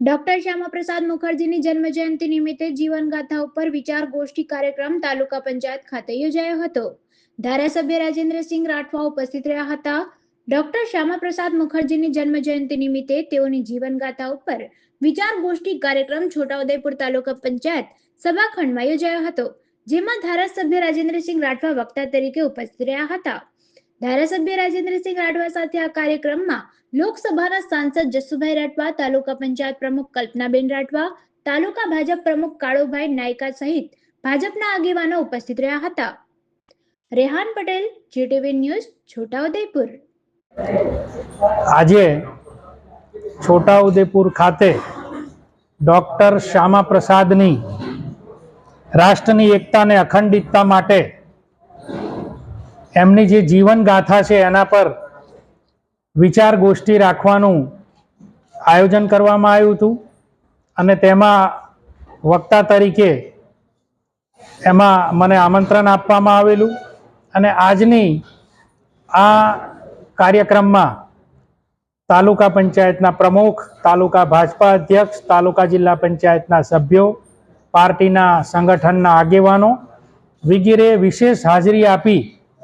Doctor Shyamaprasad મુખર્જીની જન્મજયંતિ નિમિત્તે જીવનગાથા ઉપર વિચાર ગોષ્ઠી કાર્યક્રમ તાલુકા પંચાયત ખાતે યોજાયો હતો. ધારાસભ્ય રાજેન્દ્રસિંહ રાઠવા ઉપસ્થિત રહ્યા હતા. ડોક્ટર શ્યામાપ્રસાદ મુખર્જીની જન્મજયંતિ નિમિત્તે તેઓની જીવનગાથા ઉપર વિચાર ગોષ્ઠી કાર્યક્રમ છોટાઉદેપુર તાલુકા પંચાયત સભાખંડમાં યોજાયો હતો, જેમાં ધારાસભ્ય રાજેન્દ્રસિંહ રાઠવા વક્તા તરીકે ઉપસ્થિત રહ્યા હતા. ધારાસભ્ય રાજેન્દ્રસિંહ રાઠવા સાથે આ કાર્યક્રમમાં લોકસભાના સાંસદ જસુભાઈ રાઠવા, તાલુકા પંચાયત પ્રમુખ કલ્પનાબેન રાઠવા, તાલુકા ભાજપ પ્રમુખ કાળુભાઈ નાયકા સહિત ભાજપના આગેવાનો ઉપસ્થિત રહ્યા હતા. Rehan Patel, GTV news, Chhotaudepur. આજે છોટાઉદેપુર ખાતે ડૉક્ટર શ્યામા પ્રસાદની રાષ્ટ્રની એકતા અને અખંડિતતા માટે એમની જે જીવન ગાથા છે એના પર વિચાર ગોષ્ઠી રાખવાનું આયોજન કરવામાં આવ્યું હતું અને તેમાં વક્તા તરીકે એમાં મને આમંત્રણ આપવામાં આવેલું અને આજની આ કાર્યક્રમમાં તાલુકા પંચાયતના પ્રમુખ, તાલુકા ભાજપા અધ્યક્ષ, તાલુકા જિલ્લા પંચાયતના સભ્યો, પાર્ટીના સંગઠનના આગેવાનો વગેરે વિશેષ હાજરી આપી